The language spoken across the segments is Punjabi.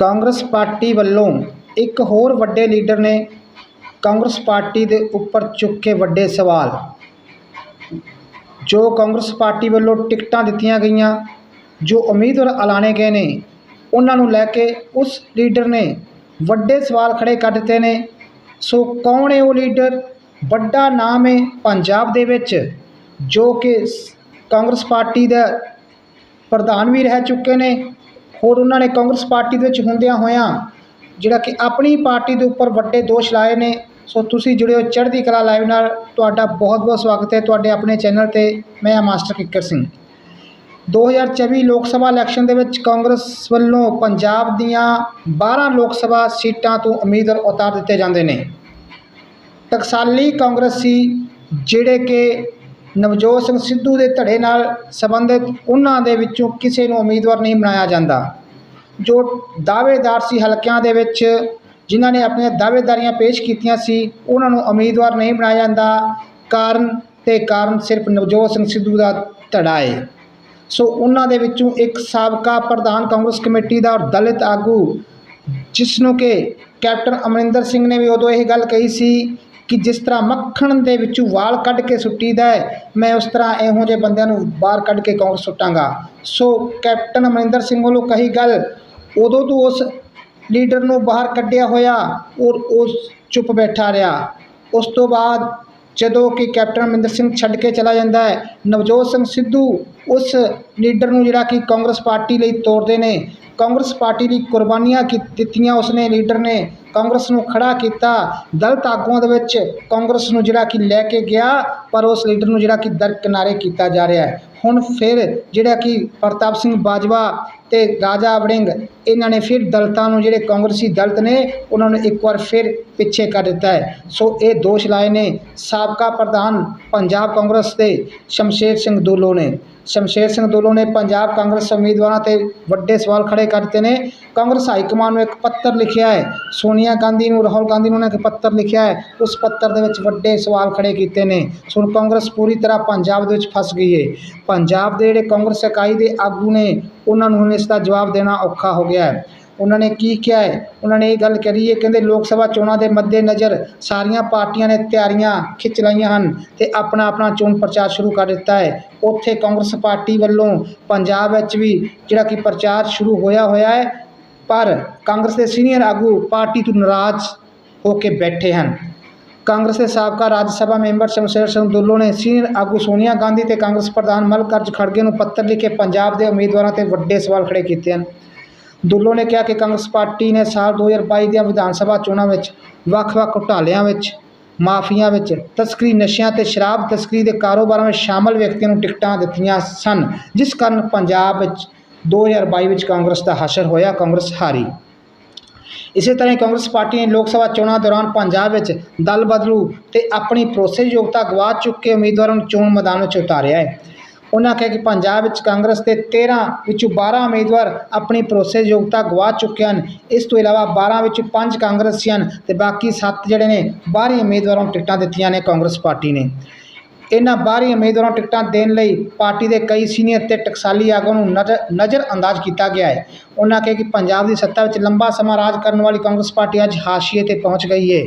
ਕਾਂਗਰਸ ਪਾਰਟੀ ਵੱਲੋਂ ਇੱਕ ਹੋਰ ਵੱਡੇ ਲੀਡਰ ਨੇ ਕਾਂਗਰਸ ਪਾਰਟੀ ਦੇ ਉੱਪਰ ਚੁੱਕੇ ਵੱਡੇ ਸਵਾਲ। ਜੋ ਕਾਂਗਰਸ ਪਾਰਟੀ ਵੱਲੋਂ ਟਿਕਟਾਂ ਦਿੱਤੀਆਂ ਗਈਆਂ, ਜੋ ਉਮੀਦਵਾਰ ਐਲਾਨੇ ਗਏ ਨੇ, ਉਹਨਾਂ ਨੂੰ ਲੈ ਕੇ ਉਸ ਲੀਡਰ ਨੇ ਵੱਡੇ ਸਵਾਲ ਖੜੇ ਕਰ ਦਿੱਤੇ ਨੇ। ਸੋ ਕੌਣ ਹੈ ਉਹ ਲੀਡਰ? ਵੱਡਾ ਨਾਮ ਹੈ ਪੰਜਾਬ ਦੇ ਵਿੱਚ, ਜੋ ਕਿ ਸ- ਕਾਂਗਰਸ ਪਾਰਟੀ ਦਾ ਪ੍ਰਧਾਨ ਵੀ ਰਹਿ ਚੁੱਕੇ ਨੇ। ਹੋਰ ਉਹਨਾਂ ਨੇ ਕਾਂਗਰਸ ਪਾਰਟੀ ਦੇ ਵਿੱਚ ਹੁੰਦਿਆਂ ਹੋਇਆਂ ਜਿਹੜਾ ਕਿ ਆਪਣੀ ਪਾਰਟੀ ਦੇ ਉੱਪਰ ਵੱਡੇ ਦੋਸ਼ ਲਾਏ ਨੇ। ਸੋ ਤੁਸੀਂ ਜੁੜੇ ਹੋ ਚੜ੍ਹਦੀ ਕਲਾ ਲਾਈਵ ਨਾਲ। ਤੁਹਾਡਾ ਬਹੁਤ ਬਹੁਤ ਸਵਾਗਤ ਹੈ। ਤੁਹਾਡੇ ਆਪਣੇ ਚੈਨਲ ਤੇ ਮੈਂ ਹਾਂ ਮਾਸਟਰ ਕਿੱਕਰ ਸਿੰਘ। 2024 ਲੋਕ ਸਭਾ ਇਲੈਕਸ਼ਨ ਦੇ ਵਿੱਚ ਕਾਂਗਰਸ ਵੱਲੋਂ ਪੰਜਾਬ ਦੀਆਂ 12 ਲੋਕ ਸਭਾ ਸੀਟਾਂ ਤੋਂ ਉਮੀਦਵਾਰ ਉਤਾਰ ਦਿੱਤੇ ਜਾਂਦੇ ਨੇ। ਟਕਸਾਲੀ ਕਾਂਗਰਸੀ ਜਿਹੜੇ ਕਿ ਨਵਜੋਤ ਸਿੰਘ ਸਿੱਧੂ ਦੇ ਧੜੇ ਨਾਲ ਸੰਬੰਧਿਤ ਉਹਨਾਂ ਦੇ ਵਿੱਚੋਂ ਕਿਸੇ ਨੂੰ ਉਮੀਦਵਾਰ ਨਹੀਂ ਬਣਾਇਆ ਜਾਂਦਾ। ਜੋ ਦਾਅਵੇਦਾਰ ਸੀ ਹਲਕਿਆਂ ਦੇ ਵਿੱਚ, ਜਿਨ੍ਹਾਂ ਨੇ ਆਪਣੀਆਂ ਦਾਅਵੇਦਾਰੀਆਂ ਪੇਸ਼ ਕੀਤੀਆਂ ਸੀ, ਉਹਨਾਂ ਨੂੰ ਉਮੀਦਵਾਰ ਨਹੀਂ ਬਣਾਇਆ ਜਾਂਦਾ। ਕਾਰਨ ਤੇ ਕਾਰਨ ਸਿਰਫ ਨਵਜੋਤ ਸਿੰਘ ਸਿੱਧੂ ਦਾ ਧੜਾ ਹੈ ਸੋ ਉਹਨਾਂ ਦੇ ਵਿੱਚੋਂ ਇੱਕ ਸਾਬਕਾ ਪ੍ਰਧਾਨ ਕਾਂਗਰਸ ਕਮੇਟੀ ਦਾ ਔਰ ਦਲਿਤ ਆਗੂ, ਜਿਸ ਨੂੰ ਕਿ ਕੈਪਟਨ ਅਮਰਿੰਦਰ ਸਿੰਘ ਨੇ ਵੀ ਉਦੋਂ ਇਹ ਗੱਲ ਕਹੀ ਸੀ ਕਿ ਜਿਸ ਤਰ੍ਹਾਂ ਮੱਖਣ ਦੇ ਵਿੱਚੋਂ ਵਾਲ ਕੱਢ ਕੇ ਸੁੱਟੀਦਾ ਹੈ, ਮੈਂ ਉਸ ਤਰ੍ਹਾਂ ਇਹੋ ਜਿਹੇ ਬੰਦਿਆਂ ਨੂੰ ਬਾਹਰ ਕੱਢ ਕੇ ਕਾਂਗਰਸ ਸੁੱਟਾਂਗਾ? ਸੋ ਕੈਪਟਨ ਅਮਰਿੰਦਰ ਸਿੰਘ ਵੱਲੋਂ ਕਹੀ ਗੱਲ, ਉਦੋਂ ਤੋਂ ਉਸ ਲੀਡਰ ਨੂੰ ਬਾਹਰ ਕੱਢਿਆ ਹੋਇਆ ਔਰ ਉਸ ਚੁੱਪ ਬੈਠਾ ਰਿਹਾ। ਉਸ ਤੋਂ ਬਾਅਦ ਜਦੋਂ ਕਿ ਕੈਪਟਨ ਅਮਰਿੰਦਰ ਸਿੰਘ ਛੱਡ ਕੇ ਚਲਾ ਜਾਂਦਾ ਹੈ, ਨਵਜੋਤ ਸਿੰਘ ਸਿੱਧੂ ਉਸ ਲੀਡਰ ਨੂੰ ਜਿਹੜਾ ਕਿ ਕਾਂਗਰਸ ਪਾਰਟੀ ਲਈ ਤੋਰਦੇ ਨੇ, ਕਾਂਗਰਸ ਪਾਰਟੀ ਦੀ ਕੁਰਬਾਨੀਆਂ ਕੀ ਦਿੱਤੀਆਂ ਉਸਨੇ ਲੀਡਰ ਨੇ ਕਾਂਗਰਸ ਨੂੰ ਖੜਾ ਕੀਤਾ। ਦਲਤ ਆਗੂਆਂ ਦੇ ਵਿੱਚ ਕਾਂਗਰਸ ਨੂੰ ਜਿਹੜਾ ਕਿ ਲੈ ਕੇ ਗਿਆ, ਪਰ ਉਸ ਲੀਡਰ ਨੂੰ ਜਿਹੜਾ ਕਿ ਦਰਕਿਨਾਰੇ ਕੀਤਾ ਜਾ ਰਿਹਾ ਹੈ। ਹੁਣ ਫਿਰ ਜਿਹੜਾ ਕਿ ਪ੍ਰਤਾਪ ਸਿੰਘ ਬਾਜਵਾ ਤੇ ਰਾਜਾ ਵੜਿੰਗ, ਇਹਨਾਂ ਨੇ ਫਿਰ ਦਲਤਾਂ ਨੂੰ ਜਿਹੜੇ ਕਾਂਗਰਸੀ ਦਲਤ ਨੇ, ਉਹਨਾਂ ਨੂੰ ਇੱਕ ਵਾਰ ਫਿਰ ਪਿੱਛੇ ਕਰ ਦਿੱਤਾ ਹੈ। ਸੋ ਇਹ ਦੋਸ਼ ਲਾਏ ਨੇ ਸਾਬਕਾ ਪ੍ਰਧਾਨ ਪੰਜਾਬ ਕਾਂਗਰਸ ਦੇ ਸ਼ਮਸ਼ੇਰ ਸਿੰਘ ਦੋਲੋ ਨੇ। ਸ਼ਮਸ਼ੇਰ ਸਿੰਘ ਦੋਲੋ ਨੇ ਪੰਜਾਬ ਕਾਂਗਰਸ ਉਮੀਦਵਾਰਾਂ ਤੇ ਵੱਡੇ ਸਵਾਲ ਖੜੇ ਕਰਤੇ ਨੇ। ਕਾਂਗਰਸ ਹਾਈ ਕਮਾਂਡ ਨੂੰ ਇੱਕ ਪੱਤਰ ਲਿਖਿਆ ਹੈ। ਸੋਨੀਆ ਗਾਂਧੀ ਨੂੰ, ਰਾਹੁਲ ਗਾਂਧੀ ਨੂੰ ਉਹਨਾਂ ਇੱਕ ਪੱਤਰ ਲਿਖਿਆ ਹੈ। ਉਸ ਪੱਤਰ ਦੇ ਵਿੱਚ ਵੱਡੇ ਸਵਾਲ ਖੜੇ ਕੀਤੇ ਨੇ। ਸੋ ਹੁਣ ਕਾਂਗਰਸ ਪੂਰੀ ਤਰ੍ਹਾਂ ਪੰਜਾਬ ਦੇ ਵਿੱਚ ਫਸ ਗਈ ਹੈ ਪੰਜਾਬ ਦੇ ਜਿਹੜੇ ਕਾਂਗਰਸ ਇਕਾਈ ਦੇ ਆਗੂ ਨੇ, ਉਹਨਾਂ ਨੂੰ ਹੁਣ ਇਸ ਦਾ ਜਵਾਬ ਦੇਣਾ ਔਖਾ ਹੋ ਗਿਆ ਹੈ। ਉਹਨਾਂ ਨੇ ਕੀ ਕਿਹਾ ਹੈ? ਉਹਨਾਂ ਨੇ ਇਹ ਗੱਲ ਕਰੀ ਹੈ, ਕਹਿੰਦੇ ਲੋਕ ਸਭਾ ਚੋਣਾਂ ਦੇ ਮੱਦੇਨਜ਼ਰ ਸਾਰੀਆਂ ਪਾਰਟੀਆਂ ਨੇ ਤਿਆਰੀਆਂ ਖਿੱਚ ਲਈਆਂ ਹਨ ਤੇ ਆਪਣਾ ਆਪਣਾ ਚੋਣ ਪ੍ਰਚਾਰ ਸ਼ੁਰੂ ਕਰ ਦਿੱਤਾ ਹੈ। ਉੱਥੇ ਕਾਂਗਰਸ ਪਾਰਟੀ ਵੱਲੋਂ ਪੰਜਾਬ ਵਿੱਚ ਵੀ ਜਿਹੜਾ ਕਿ ਪ੍ਰਚਾਰ ਸ਼ੁਰੂ ਹੋਇਆ ਹੋਇਆ ਹੈ, ਪਰ ਕਾਂਗਰਸ ਦੇ ਸੀਨੀਅਰ ਆਗੂ ਪਾਰਟੀ ਤੋਂ ਨਾਰਾਜ਼ ਹੋ ਕੇ ਬੈਠੇ ਹਨ। ਕਾਂਗਰਸ ਦੇ ਸਾਬਕਾ ਰਾਜ ਸਭਾ ਮੈਂਬਰ ਸ਼ਮਸ਼ੇਰ ਸਿੰਘ ਦੁੱਲੋ ਨੇ ਸੀਨੀਅਰ ਆਗੂ ਸੋਨੀਆ ਗਾਂਧੀ ਤੇ ਕਾਂਗਰਸ ਪ੍ਰਧਾਨ ਮੱਲਕਾਰਜ ਖੜਗੇ ਨੂੰ ਪੱਤਰ ਲਿਖ ਕੇ ਪੰਜਾਬ ਦੇ ਉਮੀਦਵਾਰਾਂ ਤੇ ਵੱਡੇ ਸਵਾਲ ਖੜੇ ਕੀਤੇ ਹਨ। ਦੁੱਲੋ ਨੇ ਕਿਹਾ ਕਿ ਕਾਂਗਰਸ ਪਾਰਟੀ ਨੇ ਸਾਲ 2022 ਦੀਆਂ ਵਿਧਾਨ ਸਭਾ ਚੋਣਾਂ ਵਿੱਚ ਵੱਖ-ਵੱਖ ਘੁਟਾਲਿਆਂ ਵਿੱਚ, ਮਾਫੀਆਂ ਵਿੱਚ, ਤਸਕਰੀ ਨਸ਼ਿਆਂ ਤੇ ਸ਼ਰਾਬ ਤਸਕਰੀ ਦੇ ਕਾਰੋਬਾਰਾਂ ਵਿੱਚ ਸ਼ਾਮਲ ਵਿਅਕਤੀਆਂ ਨੂੰ ਟਿਕਟਾਂ ਦਿੱਤੀਆਂ ਸਨ, ਜਿਸ ਕਾਰਨ ਪੰਜਾਬ ਵਿੱਚ 2022 ਵਿੱਚ ਕਾਂਗਰਸ ਦਾ ਹਾਸ਼ਰ ਹੋਇਆ, ਕਾਂਗਰਸ ਹਾਰੀ। ਇਸੇ ਤਰ੍ਹਾਂ ਹੀ ਕਾਂਗਰਸ ਪਾਰਟੀ ਨੇ ਲੋਕ ਸਭਾ ਚੋਣਾਂ ਦੌਰਾਨ ਪੰਜਾਬ ਵਿੱਚ ਦਲ ਬਦਲੂ ਤੇ ਆਪਣੀ ਭਰੋਸੇਯੋਗਤਾ ਗਵਾ ਚੁੱਕੇ ਉਮੀਦਵਾਰਾਂ ਨੂੰ ਚੋਣ ਮੈਦਾਨ ਵਿੱਚ ਉਤਾਰਿਆ ਹੈ। ਉਹਨਾਂ ਕਿਹਾ ਕਿ ਪੰਜਾਬ ਵਿੱਚ ਕਾਂਗਰਸ ਦੇ 13 ਵਿੱਚੋਂ 12 ਉਮੀਦਵਾਰ ਆਪਣੀ ਭਰੋਸੇਯੋਗਤਾ ਗਵਾ ਚੁੱਕੇ ਹਨ। ਇਸ ਤੋਂ ਇਲਾਵਾ 12 ਵਿੱਚੋਂ 5 ਕਾਂਗਰਸੀ ਹਨ ਤੇ ਬਾਕੀ 7 ਜਿਹੜੇ ਨੇ ਬਾਹਰੀ ਉਮੀਦਵਾਰਾਂ ਨੂੰ ਟਿਕਟਾਂ ਦਿੱਤੀਆਂ ਨੇ ਕਾਂਗਰਸ ਪਾਰਟੀ ਨੇ। ਇਹਨਾਂ ਬਾਹਰੀ ਉਮੀਦਵਾਰਾਂ ਨੂੰ ਟਿਕਟਾਂ ਦੇਣ ਲਈ ਪਾਰਟੀ ਦੇ ਕਈ ਸੀਨੀਅਰ ਤੇ ਟਕਸਾਲੀ ਆਗੂਆਂ ਨੂੰ ਨਜ਼ਰ ਨਜ਼ਰ ਅੰਦਾਜ਼ ਕੀਤਾ ਗਿਆ ਹੈ। ਉਹਨਾਂ ਕਿਹਾ ਕਿ ਪੰਜਾਬ ਦੀ ਸੱਤਾ ਵਿੱਚ ਲੰਬਾ ਸਮਾਂ ਰਾਜ ਕਰਨ ਵਾਲੀ ਕਾਂਗਰਸ ਪਾਰਟੀ ਅੱਜ ਹਾਸ਼ੀਏ ਤੇ ਪਹੁੰਚ ਗਈ ਹੈ।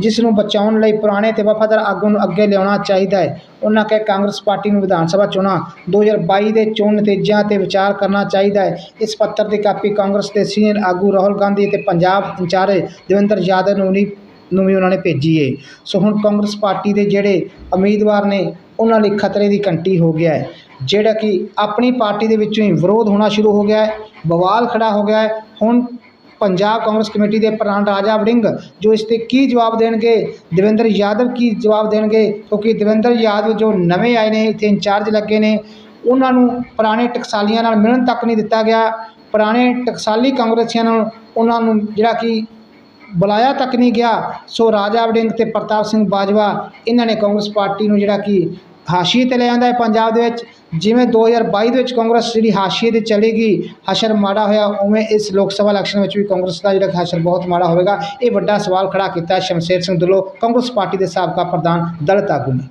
ਜਿਸ ਨੂੰ ਬਚਾਉਣ ਲਈ ਪੁਰਾਣੇ ਤੇ ਵਫਾਦਾਰ ਆਗੂ ਨੂੰ ਅੱਗੇ ਲਿਆਉਣਾ ਚਾਹੀਦਾ ਹੈ। ਉਹਨਾਂ ਕਿਹਾ ਕਾਂਗਰਸ ਪਾਰਟੀ ਨੂੰ ਵਿਧਾਨ ਸਭਾ ਚੋਣਾਂ 2022 ਦੇ ਚੋਣ ਨਤੀਜਿਆਂ ਤੇ ਵਿਚਾਰ ਕਰਨਾ ਚਾਹੀਦਾ ਹੈ। ਇਸ ਪੱਤਰ ਦੀ ਕਾਪੀ ਕਾਂਗਰਸ ਦੇ ਸੀਨੀਅਰ ਆਗੂ ਰਾਹੁਲ ਗਾਂਧੀ ਤੇ ਪੰਜਾਬ ਇੰਚਾਰਜ ਦੇਵਿੰਦਰ ਯਾਦਵ ਨੂੰ ਨਹੀਂ ਨੂੰ ਵੀ ਉਹਨਾਂ ਨੇ ਭੇਜੀ ਏ। ਸੋ ਹੁਣ ਕਾਂਗਰਸ ਪਾਰਟੀ ਦੇ ਜਿਹੜੇ ਉਮੀਦਵਾਰ ਨੇ, ਉਹਨਾਂ ਲਈ ਖਤਰੇ ਦੀ ਘੰਟੀ ਹੋ ਗਿਆ ਹੈ ਜਿਹੜਾ ਕਿ ਆਪਣੀ ਪਾਰਟੀ ਦੇ ਵਿੱਚੋਂ ਹੀ ਵਿਰੋਧ ਹੋਣਾ ਸ਼ੁਰੂ ਹੋ ਗਿਆ ਹੈ ਬਵਾਲ ਖੜਾ ਹੋ ਗਿਆ ਹੈ ਹੁਣ ਪੰਜਾਬ ਕਾਂਗਰਸ ਕਮੇਟੀ ਦੇ ਪ੍ਰਧਾਨ ਰਾਜਾ ਵੜਿੰਗ, ਜੋ ਇਸ ਤੇ ਕੀ ਜਵਾਬ ਦੇਣਗੇ? ਦਵਿੰਦਰ ਯਾਦਵ ਕੀ ਜਵਾਬ ਦੇਣਗੇ? ਕਿਉਂਕਿ ਦਵਿੰਦਰ ਯਾਦਵ ਜੋ ਨਵੇਂ ਆਏ ਨੇ, ਇੱਥੇ ਇੰਚਾਰਜ ਲੱਗੇ ਨੇ, ਉਹਨਾਂ ਨੂੰ ਪੁਰਾਣੇ ਟਕਸਾਲੀਆਂ ਨਾਲ ਮਿਲਣ ਤੱਕ ਨਹੀਂ ਦਿੱਤਾ ਗਿਆ। ਪੁਰਾਣੇ ਟਕਸਾਲੀ ਕਾਂਗਰਸੀਆਂ ਨਾਲ ਉਹਨਾਂ ਨੂੰ ਜਿਹੜਾ ਕਿ ਬੁਲਾਇਆ ਤੱਕ ਨਹੀਂ ਗਿਆ। ਸੋ ਰਾਜਾ ਵੜਿੰਗ ਤੇ ਪ੍ਰਤਾਪ ਸਿੰਘ ਬਾਜਵਾ ਇਹਨਾਂ ਨੇ ਕਾਂਗਰਸ ਪਾਰਟੀ ਨੂੰ ਜਿਹੜਾ ਕਿ ਹਾਸ਼ੀਏ ਤੇ ਲੈ ਆਂਦਾ ਹੈ ਪੰਜਾਬ ਦੇ ਵਿੱਚ। ਜਿਵੇਂ 2022 ਦੇ ਵਿੱਚ ਕਾਂਗਰਸ ਜਿਹੜੀ ਹਾਸ਼ੀਏ ਤੇ ਚਲੇਗੀ, ਹਸ਼ਰ ਮਾੜਾ ਹੋਇਆ, ਉਵੇਂ ਇਸ ਲੋਕ ਸਭਾ ਇਲੈਕਸ਼ਨ ਵਿੱਚ ਵੀ ਕਾਂਗਰਸ ਦਾ ਜਿਹੜਾ ਹਸ਼ਰ ਬਹੁਤ ਮਾੜਾ ਹੋਵੇਗਾ। ਇਹ ਵੱਡਾ ਸਵਾਲ ਖੜਾ ਕੀਤਾ ਸ਼ਮਸ਼ੇਰ ਸਿੰਘ ਦੁੱਲੋ ਕਾਂਗਰਸ ਪਾਰਟੀ ਦੇ ਸਾਬਕਾ ਪ੍ਰਧਾਨ ਦਲਿਤ ਆਗੂ ਨੇ।